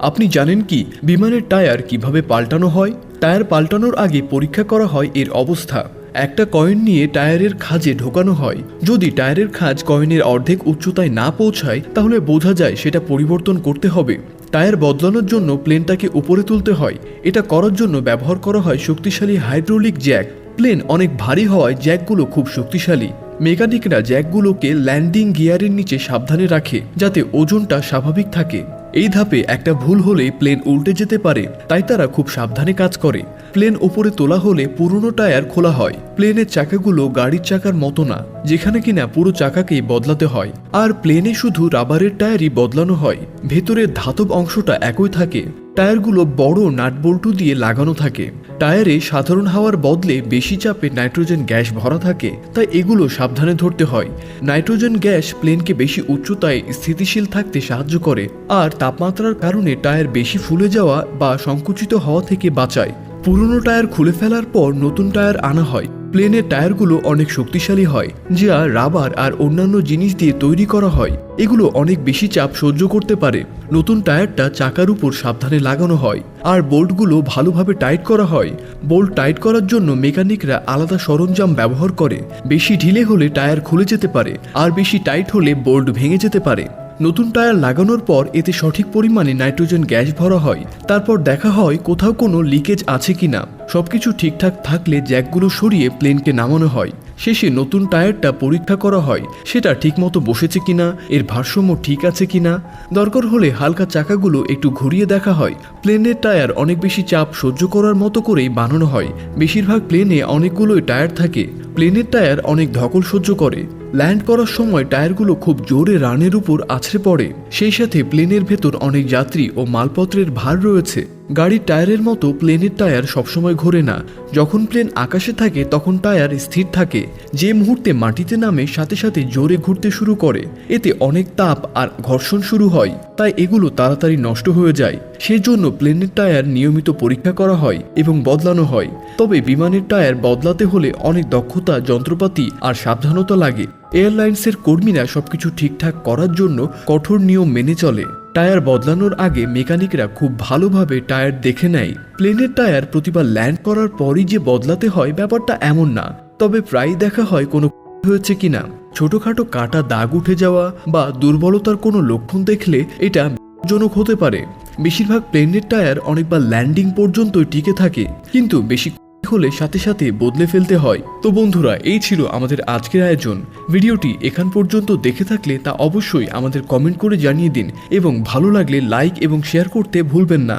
আপনি জানেন কি, বিমানের টায়ার কীভাবে পাল্টানো হয়? টায়ার পাল্টানোর আগে পরীক্ষা করা হয় এর অবস্থা। একটা কয়েন নিয়ে টায়ারের খাজে ঢোকানো হয়। যদি টায়ারের খাজ কয়েনের অর্ধেক উচ্চতায় না পৌঁছায়, তাহলে বোঝা যায় সেটা পরিবর্তন করতে হবে। টায়ার বদলানোর জন্য প্লেনটাকে উপরে তুলতে হয়। এটা করার জন্য ব্যবহার করা হয় শক্তিশালী হাইড্রোলিক জ্যাক। প্লেন অনেক ভারী হওয়ায় জ্যাকগুলো খুব শক্তিশালী। মেকানিকরা জ্যাকগুলোকে ল্যান্ডিং গিয়ারের নিচে সাবধানে রাখে, যাতে ওজনটা স্বাভাবিক থাকে। এই ধাপে একটা ভুল হলেই প্লেন উল্টে যেতে পারে, তাই তারা খুব সাবধানে কাজ করে। প্লেন ওপরে তোলা হলে পুরনো টায়ার খোলা হয়। প্লেনের চাকাগুলো গাড়ির চাকার মতো না, যেখানে কিনা পুরো চাকাকেই বদলাতে হয়। আর প্লেনে শুধু রাবারের টায়ারই বদলানো হয়, ভেতরের ধাতব অংশটা একই থাকে। টায়ারগুলো বড় নাটবল্টু দিয়ে লাগানো থাকে। টায়ারে সাধারণ হাওয়ার বদলে বেশি চাপে নাইট্রোজেন গ্যাস ভরা থাকে, তাই এগুলো সাবধানে ধরতে হয়। নাইট্রোজেন গ্যাস প্লেনকে বেশি উচ্চতায় স্থিতিশীল থাকতে সাহায্য করে, আর তাপমাত্রার কারণে টায়ার বেশি ফুলে যাওয়া বা সংকুচিত হওয়া থেকে বাঁচায়। পুরনো টায়ার খুলে ফেলার পর নতুন টায়ার আনা হয়। প্লেনের টায়ারগুলো অনেক শক্তিশালী হয়, যা রাবার আর অন্যান্য জিনিস দিয়ে তৈরি করা হয়। এগুলো অনেক বেশি চাপ সহ্য করতে পারে। নতুন টায়ারটা চাকার উপর সাবধানে লাগানো হয় আর বোল্টগুলো ভালোভাবে টাইট করা হয়। বোল্ট টাইট করার জন্য মেকানিকরা আলাদা সরঞ্জাম ব্যবহার করে। বেশি ঢিলে হলে টায়ার খুলে যেতে পারে আর বেশি টাইট হলে বোল্ট ভেঙে যেতে পারে। নতুন টায়ার লাগানোর পর এতে সঠিক পরিমাণে নাইট্রোজেন গ্যাস ভরা হয়। তারপর দেখা হয় কোথাও কোনো লিকেজ আছে কি কিনা। সবকিছু ঠিকঠাক থাকলে জ্যাকগুলো সরিয়ে প্লেনকে নামানো হয়। শেষে নতুন টায়ারটা পরীক্ষা করা হয়, সেটা ঠিকমতো বসেছে কিনা, এর ভারসাম্য ঠিক আছে কিনা। দরকার হলে হালকা চাকাগুলো একটু ঘুরিয়ে দেখা হয়। প্লেনের টায়ার অনেক বেশি চাপ সহ্য করার মতো করেই বানানো হয়। বেশিরভাগ প্লেনে অনেকগুলোই টায়ার থাকে। প্লেনের টায়ার অনেক ধকল সহ্য করে। ল্যান্ড করার সময় টায়ারগুলো খুব জোরে রানের উপর আছড়ে পড়ে। সেই সাথে প্লেনের ভেতর অনেক যাত্রী ও মালপত্রের ভার রয়েছে। গাড়ির টায়ারের মতো প্লেনের টায়ার সবসময় ঘোরে না। যখন প্লেন আকাশে থাকে, তখন টায়ার স্থির থাকে, যে মুহূর্তে মাটিতে নামে সাথে সাথে জোরে ঘুরতে শুরু করে। এতে অনেক তাপ আর ঘর্ষণ শুরু হয়, তাই এগুলো তাড়াতাড়ি নষ্ট হয়ে যায়। সেজন্য প্লেনের টায়ার নিয়মিত পরীক্ষা করা হয় এবং বদলানো হয়। তবে বিমানের টায়ার বদলাতে হলে অনেক দক্ষতা, যন্ত্রপাতি আর সাবধানতা লাগে। এয়ারলাইন্সের কর্মীরা সবকিছু ঠিকঠাক করার জন্য কঠোর নিয়ম মেনে চলে। টায়ার বদলানোর আগে মেকানিকরা খুব ভালোভাবে টায়ার দেখে নেয়। প্লেনের টায়ার প্রতিবার ল্যান্ড করার পরই যে বদলাতে হয় ব্যাপারটা এমন না, তবে প্রায় দেখা হয় কোনো হয়েছে কিনা। ছোটখাটো কাটা দাগ উঠে যাওয়া বা দুর্বলতার কোনো লক্ষণ দেখলে এটা জনক হতে পারে। বেশিরভাগ প্লেনের টায়ার অনেকবার ল্যান্ডিং পর্যন্তই টিকে থাকে, কিন্তু বেশি হলে সাথে সাথে বদলে ফেলতে হয়। তো বন্ধুরা, এই ছিল আমাদের আজকের আয়োজন। ভিডিওটি এখান পর্যন্ত দেখে থাকলে তা অবশ্যই আমাদের কমেন্ট করে জানিয়ে দিন এবং ভালো লাগলে লাইক এবং শেয়ার করতে ভুলবেন না।